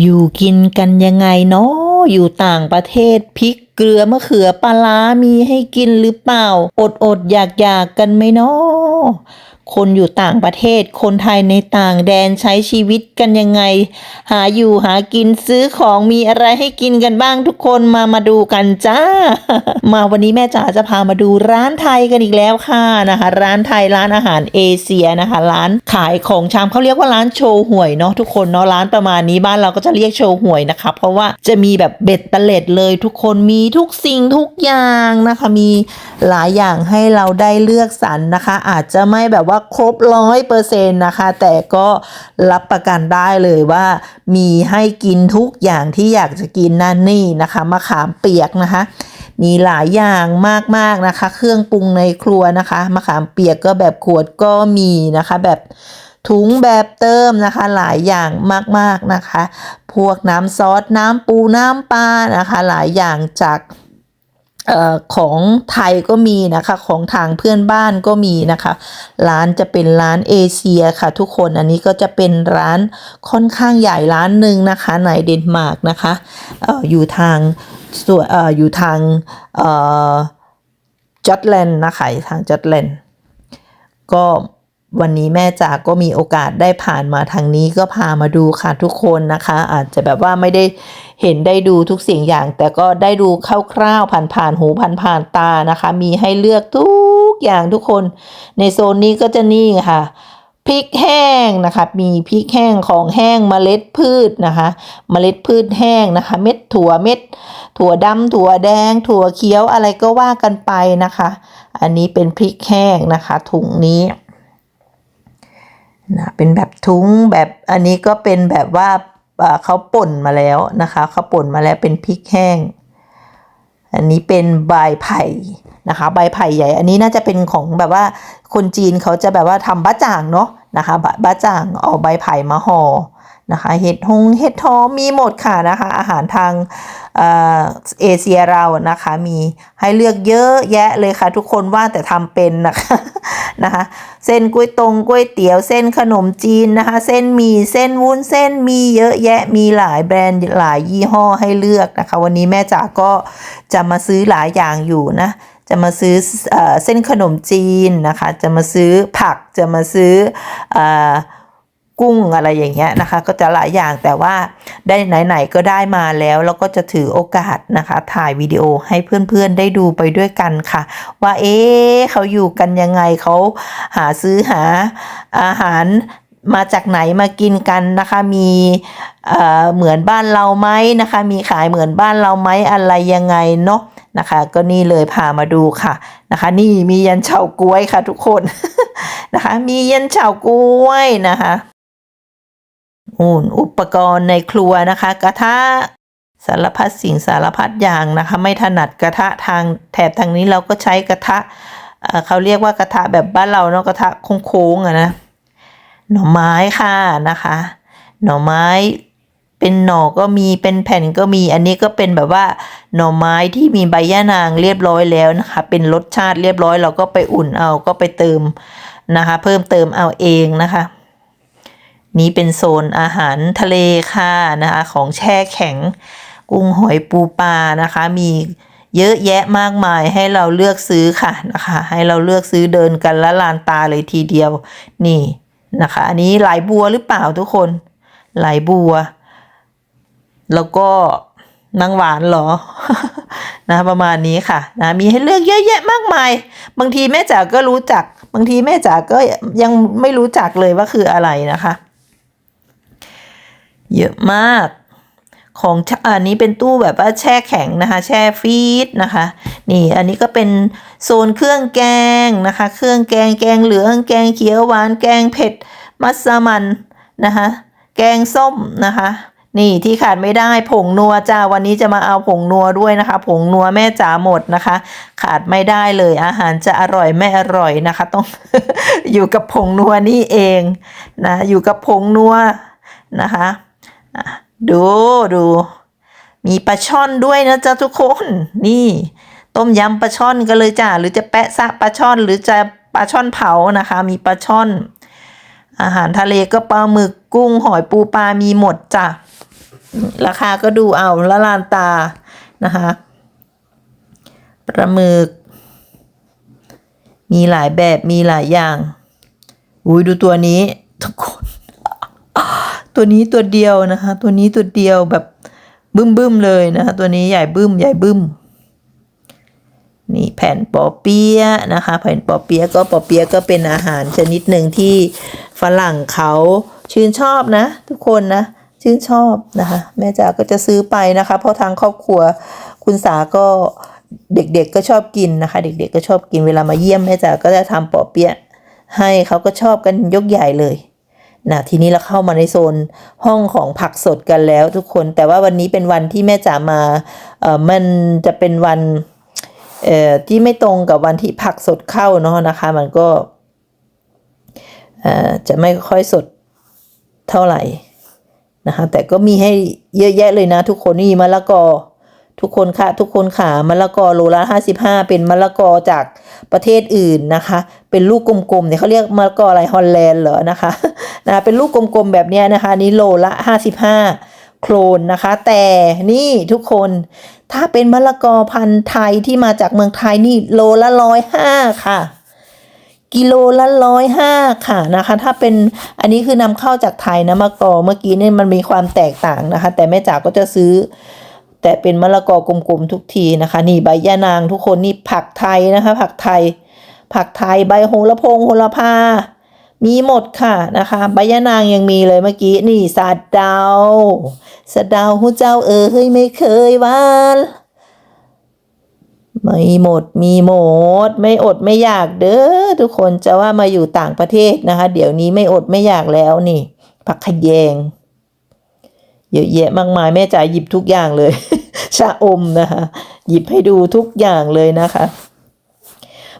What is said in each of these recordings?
อยู่กินกันยังไงเนาะอยู่ต่างประเทศพริกเกลือมะเขือปลาร้ามีให้กินหรือเปล่า อดอดอยากอยากกันไหมเนาะ คนอยู่ต่างประเทศ คนไทยในต่างแดนใช้ชีวิตกันยังไง หาอยู่หากินซื้อของมีอะไรให้กินกันบ้างทุกคนมามาดูกันจ้า มาวันนี้แม่จ๋าจะพามาดูร้านไทยกันอีกแล้วค่ะนะคะ ร้านไทยร้านอาหารเอเชียนะคะ ร้านขายของชำเขาเรียกว่าร้านโชว์หวยเนาะทุกคนเนาะร้านประมาณนี้บ้านเราก็จะเรียกโชว์หวยนะคะ เพราะว่าจะมีแบบเบ็ดเตล็ดเลยทุกคนมีทุกสิ่งทุกอย่างนะคะ มีหลายอย่างให้เราได้เลือกสรรนะคะ อาจจะไม่แบบว่าาครบร้อยเปอร์เซ็นต์นะคะ แต่ก็รับประกันได้เลยว่า มีให้กินทุกอย่างที่อยากจะกินนั่นนี่นะคะมะขามเปียกนะคะ มีหลายอย่างมากๆนะคะ เครื่องปรุงในครัวนะคะมะขามเปียกก็แบบขวดก็มีนะคะแบบถุงแบบเติมนะคะหลายอย่างมากๆนะคะ พวกน้ำซอสน้ำปูน้ำปลานะคะ หลายอย่างจาก ของไทยก็มีนะคะของทางเพื่อนบ้านก็มีนะคะ ร้านจะเป็นร้านเอเชียค่ะ ทุกคนอันนี้ก็จะเป็นร้านค่อนข้างใหญ่ร้านหนึ่งนะคะในเดนมาร์กนะคะอออยู่ทางส่วนอออยู่ทางเอ่อจอตแลนด์นะคะทางจอตแลนด์ก็ วันนี้แม่จ๋าก็มีโอกาสได้ผ่านมาทางนี้ก็พามาดูค่ะทุกคนนะคะ อาจจะแบบว่าไม่ได้เห็นได้ดูทุกสิ่งอย่าง แต่ก็ได้ดูคร่าวๆผ่านๆหูผ่านๆตานะคะ มีให้เลือกทุกอย่างทุกคน ในโซนนี้ก็จะนี่ค่ะพริกแห้งนะคะมีพริกแห้งของแห้งเมล็ดพืชนะคะเมล็ดพืชแห้งนะคะ เม็ดถั่วเม็ด ถั่วดำถั่วแดง ถั่วเขียวอะไรก็ว่ากันไปนะคะ อันนี้เป็นพริกแห้งนะคะถุงนี้ นะเป็นแบบทุ้งแบบอันนี้ก็เป็นแบบว่าเขาป่นมาแล้วนะคะเขาป่นมาแล้วเป็นพริกแห้ง อันนี้เป็นใบไผ่นะคะใบไผ่ใหญ่ อันนี้น่าจะเป็นของแบบว่าคนจีนเขาจะแบบว่าทำบะจ่างเนาะนะคะบะจ่างเอาใบไผ่มาห่อ นะคะเห็ดหงเห็ดทอมมีหมดค่ะนะคะอาหารทางเอเอเชียเรานะคะมีให้เลือกเยอะแยะเลยค่ะ ทุกคนว่าแต่ทำเป็นนะคะนะคะเส้นก๋วยตรงก๋วยเตี๋ยวเส้นขนมจีนนะคะ เส้นหมี่เส้นวุ้นเส้นมีเยอะแยะมีหลายแบรนด์หลายยี่ห้อให้เลือกนะคะ วันนี้แม่จ๋าก็จะมาซื้อหลายอย่างอยู่นะจะมาซื้อเออเส้นขนมจีนนะคะ จะมาซื้อผักจะมาซื้อเออ กุ้งอะไรอย่างเงี้ยนะคะ ก็จะหลายอย่างแต่ว่าได้ไหนๆก็ได้มาแล้ว แล้วก็จะถือโอกาสนะคะ ถ่ายวิดีโอให้เพื่อนๆได้ดูไปด้วยกันค่ะ ว่าเอ๊เขาอยู่กันยังไงเขาหาซื้อหาอาหารมาจากไหนมากินกันนะคะ มีเอ่อเหมือนบ้านเราไหมนะคะ มีขายเหมือนบ้านเราไหมอะไรยังไงเนาะนะคะ ก็นี่เลยพามาดูค่ะนะคะ นี่มียันเฉาก๊วยค่ะทุกคนนะคะ มียันเฉาก๊วยนะคะ อูนอุปกรณ์ในครัวนะคะ กระทะสารพัดสิ่งสารพัดอย่างนะคะ ไม่ถนัดกระทะทางแถบทางนี้เราก็ใช้กระทะเอ่อเขาเรียกว่ากระทะแบบบ้านเราเนาะกระทะโค้งๆอะนะหน่อไม้ค่ะนะคะ หน่อไม้เป็นหน่อก็มีเป็นแผ่นก็มี อันนี้ก็เป็นแบบว่าหน่อไม้ที่มีใบย่านางเรียบร้อยแล้วนะคะ เป็นรสชาติเรียบร้อยเราก็ไปอุ่นเอาก็ไปเติมนะคะ เพิ่มเติมเอาเองนะคะ นี้เป็นโซนอาหารทะเลค่ะนะคะของแช่แข็ง กุ้งหอยปูปลานะคะ มีเยอะแยะมากมายให้เราเลือกซื้อค่ะนะคะ ให้เราเลือกซื้อเดินกันละลานตาเลยทีเดียวนี่นะคะ อันนี้ไหลบัวหรือเปล่าทุกคน ไหลบัว แล้วก็นางหวานเหรอ นะประมาณนี้ค่ะนะมีให้เลือกเยอะแยะมากมาย บางทีแม่จ๋าก็รู้จัก บางทีแม่จ๋าก็ยังไม่รู้จักเลยว่าคืออะไรนะคะ เยอะมาก ของชอันนี้เป็นตู้แบบว่าแช่แข็งนะคะ แช่ฟีดนะคะ นี่อันนี้ก็เป็นโซนเครื่องแกงนะคะ เครื่องแกงแกงเหลือง แกงเขียวหวานแกงเผ็ด มัสมันนะคะ แกงส้มนะคะนี่ที่ขาดไม่ได้ผงนัวจ้าวันนี้จะมาเอาผงนัวด้วยนะคะ ผงนัวแม่จ๋าหมดนะคะ ขาดไม่ได้เลยอาหารจะอร่อยไม่อร่อยนะคะ ต้อง อยู่กับผงนัวนี่เองนะอยู่กับผงนัวนะคะ ดูดู มีปลาช่อนด้วยนะจ๊ะทุกคน นี่ ต้มยำปลาช่อนกันเลยจ้าหรือจะแปะซะปลาช่อนหรือจะปลาช่อนเผานะคะ มีปลาช่อน อาหารทะเลก็ปลาหมึกกุ้งหอยปูปลามีหมดจ้ะราคาก็ดูเอาละลานตานะคะปลาหมึก มีหลายแบบมีหลายอย่างอุ้ยดูตัวนี้ทุกคน ตัวนี้ตัวเดียวนะคะ ตัวนี้ตัวเดียวแบบบึ้มบึ้มๆเลยนะคะ ตัวนี้ใหญ่บึ้มใหญ่บึ้ม นี่แผ่นปอเปี๊ยะนะคะ แผ่นปอเปี๊ยะก็ปอเปี๊ยะก็เป็นอาหารชนิดหนึ่งที่ฝรั่งเขาชื่นชอบนะ ทุกคนนะ ชื่นชอบนะคะ แม่จ๋าก็จะซื้อไปนะคะ เพราะทางครอบครัวคุณสาก็เด็กๆก็ชอบกินนะคะ เด็กๆก็ชอบกินเวลามาเยี่ยมแม่จ๋าก็จะทำปอเปี๊ยะให้เขาก็ชอบกันยกใหญ่เลย นะทีนี้เราเข้ามาในโซนห้องของผักสดกันแล้วทุกคน แต่ว่าวันนี้เป็นวันที่แม่จ๋ามาเออมันจะเป็นวันเอ่อที่ไม่ตรงกับวันที่ผักสดเข้าเนาะนะคะ มันก็เอ่อจะไม่ค่อยสดเท่าไหร่นะคะแต่ก็มีให้เยอะแยะเลยนะทุกคนนี่มะละกอ ทุกคนค่ะ ทุกคนขามะละกอโลละห้าสิบห้าเป็นมะละกอจากประเทศอื่นนะคะ เป็นลูกกลมๆเนี่ยเขาเรียกมะละกออะไรฮอลแลนด์เหรอนะคะนะเป็นลูกกลมๆแบบนี้นะคะนี้โลละห้าสิบห้าโครนนะคะ แต่นี่ทุกคนถ้าเป็นมะละกอพันธุ์ไทยที่มาจากเมืองไทยนี่โลละร้อยห้าค่ะกิโลละร้อยห้าค่ะนะคะ ถ้าเป็นอันนี้คือนำเข้าจากไทยนะมะละกอเมื่อกี้เนี่ยมันมีความแตกต่างนะคะ แต่แม่จ๋าก็จะซื้อ แต่เป็นมะละกอกลมๆทุกทีนะคะ นี่ใบยะนางทุกคนนี่ผักไทยนะคะ ผักไทย ผักไทยใบโหระพงโหระพา มีหมดค่ะนะคะใบยะนางยังมีเลยเมื่อกี้นี่สะเดาวสะเดาวหูเจ้าเออเฮ้ยไม่เคยวานไม่หมดมีหมด ไม่อดไม่อยากเด้อทุกคนจะว่ามาอยู่ต่างประเทศนะคะ เดี๋ยวนี้ไม่อดไม่อยากแล้วนี่ ผักขยง เยอะแยะมากมายแม่จ๋าหยิบทุกอย่างเลยชะอมนะคะ หยิบให้ดูทุกอย่างเลยนะคะ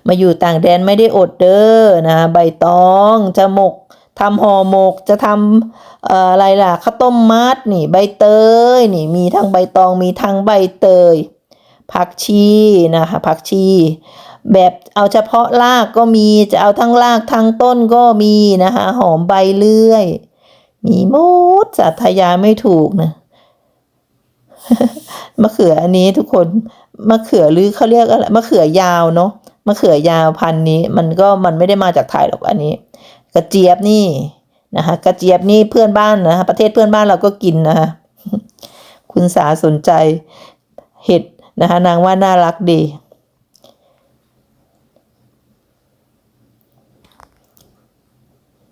มาอยู่ต่างแดนไม่ได้อดเด้อนะใบตองจะหมกทำห่อหมกจะทำอะไรล่ะข้าวต้มมัดนี่ใบเตยนี่มีทั้งใบตองมีทั้งใบเตย ผักชีนะคะผักชีแบบเอาเฉพาะรากก็มีจะเอาทั้งรากทั้งต้นก็มีนะคะหอมใบเลื่อย มีหมดสัตยาไม่ถูกนะมะเขืออันนี้ทุกคนมะเขือหรือเขาเรียกอะไรมะเขือยาวเนาะมะเขือยาวพันนี้ มันก็มันไม่ได้มาจากไทยหรอกอันนี้ กระเจี๊ยบนี่นะคะกระเจี๊ยบนี่เพื่อนบ้านนะคะประเทศเพื่อนบ้านเราก็กินนะคะคุณสาสนใจเห็ดนะคะนางว่าน่ารักดี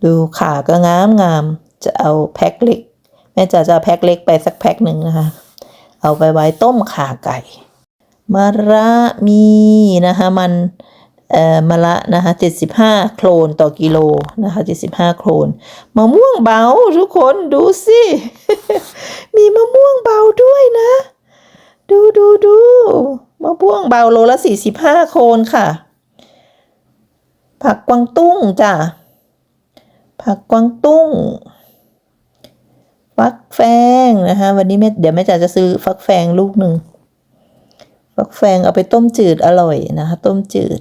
ดูขาก็งามงาม จะเอาแพ็คเล็ก แม่จะจะเอาแพ็คเล็กไปสักแพ็คหนึ่งนะคะ เอาไปไว้ต้มขาไก่มะระมีนะคะมันเอ่อมะระนะคะเจ็ดสิบห้าโครนต่อกิโลนะคะเจ็ดสิบห้าโครนมะม่วงเบาทุกคนดูสิ มีมะม่วงเบาด้วยนะ ดูดูดูมะม่วงเบาโลละสี่สิบห้าโครนค่ะ ผักกวางตุ้งจ้ะผักกวางตุ้ง ฟักแฟงนะคะวันนี้แม่เดี๋ยวแม่จ๋าจะซื้อฟักแฟงลูกหนึ่งฟักแฟงเอาไปต้มจืดอร่อยนะคะต้มจืด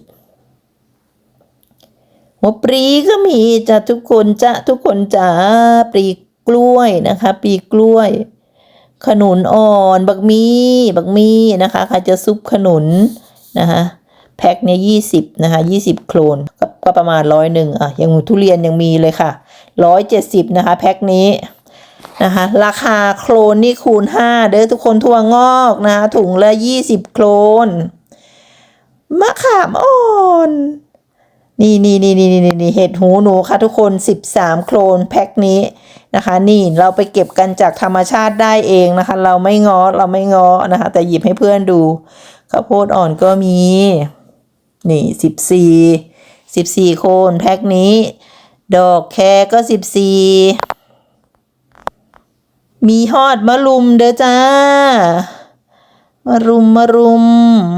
หัวปรีก็มีจ้ะทุกคนจ้ะทุกคนจ้าปรีกล้วยนะคะ ปรีกล้วย ขนุนอ่อนบักมีบักมีนะคะใครจะซุปขนุนนะคะแพ็คเนี่ยยี่สิบนะคะยี่สิบโครนก็ก็ประมาณร้อยหนึ่งอะยังทุเรียนยังมีเลยค่ะร้อยเจ็ดสิบนะคะแพ็คนี้ นะคะราคาโครนนี่คูณห้าเด้อทุกคนทั่วงอกนะคะถุงละยี่สิบโครนมะขามอ่อนนี่นี่นี่นี่นี่นี่เห็ดหูหนูค่ะทุกคนสิบสามโครนแพ็คนี้นะคะ นี่เราไปเก็บกันจากธรรมชาติได้เองนะคะ เราไม่ง้อเราไม่ง้อนะคะ แต่หยิบให้เพื่อนดูข้าวโพดอ่อนก็มี นี่สิบสี่สิบสี่โคนแพ็คนี้ ดอกแคก็สิบสี่ มีฮอดมะลุมเด้อจ้ามารุมมารุม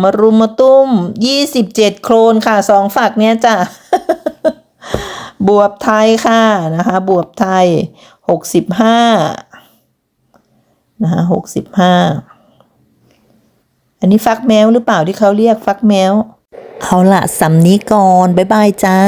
มารุมมาตุ้มยี่สิบเจ็ดโครนค่ะสองฝักเนี้ยจ้ะบวบไทยค่ะนะคะบวบไทยหกสิบห้านะคะหกสิบห้าอันนี้ฟักแมวหรือเปล่าที่เขาเรียกฟักแมว เอาละสำนี้ก่อน บ๊ายบายจ้า